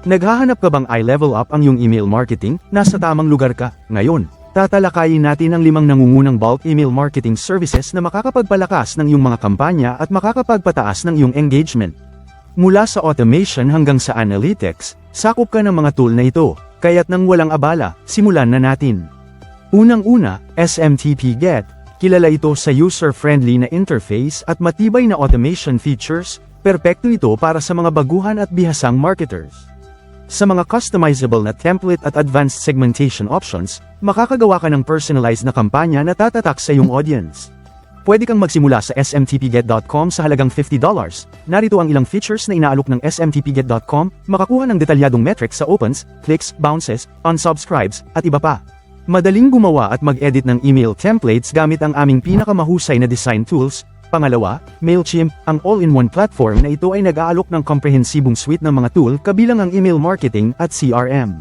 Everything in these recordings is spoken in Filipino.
Naghahanap ka bang i-level up ang iyong email marketing? Nasa tamang lugar ka. Ngayon, tatalakayin natin ang limang nangungunang bulk email marketing services na makakapagpalakas ng iyong mga kampanya at makakapagpataas ng iyong engagement. Mula sa automation hanggang sa analytics, sakop ka ng mga tool na ito, kaya't nang walang abala, simulan na natin. Unang-una, SMTP Get. Kilala ito sa user-friendly na interface at matibay na automation features, perpekto ito para sa mga baguhan at bihasang marketers. Sa mga customizable na template at advanced segmentation options, makakagawa ka ng personalized na kampanya na tatatak sa iyong audience. Pwede kang magsimula sa smtpget.com sa halagang $50. Narito ang ilang features na inaalok ng smtpget.com, makakuha ng detalyadong metrics sa opens, clicks, bounces, unsubscribes, at iba pa. Madaling gumawa at mag-edit ng email templates gamit ang aming pinakamahusay na design tools. Pangalawa, MailChimp, ang all-in-one platform na ito ay nag-aalok ng komprehensibong suite ng mga tool kabilang ang email marketing at CRM.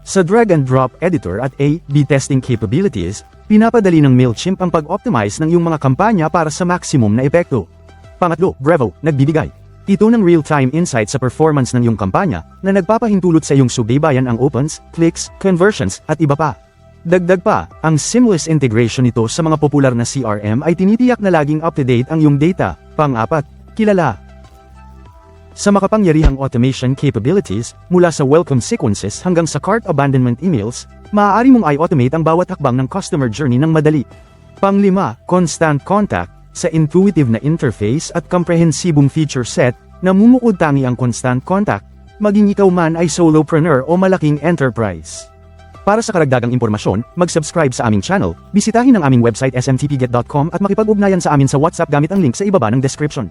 Sa drag-and-drop editor at A-B testing capabilities, pinapadali ng MailChimp ang pag-optimize ng iyong mga kampanya para sa maximum na epekto. Pangatlo, Brevo, nagbibigay. Ito ng real-time insight sa performance ng iyong kampanya na nagpapahintulot sa iyong subaybayan ang opens, clicks, conversions, at iba pa. Dagdag pa, ang seamless integration nito sa mga popular na CRM ay tinitiyak na laging up-to-date ang iyong data. Pang-apat, kilala. Sa makapangyarihang automation capabilities, mula sa welcome sequences hanggang sa cart abandonment emails, maaari mong i-automate ang bawat hakbang ng customer journey ng madali. Panglima, constant contact, sa intuitive na interface at komprehensibong feature set, namumukod tangi ang constant contact, maging ikaw man ay solopreneur o malaking enterprise. Para sa karagdagang impormasyon, mag-subscribe sa aming channel, bisitahin ang aming website smtpget.com at makipag-ugnayan sa amin sa WhatsApp gamit ang link sa ibaba ng description.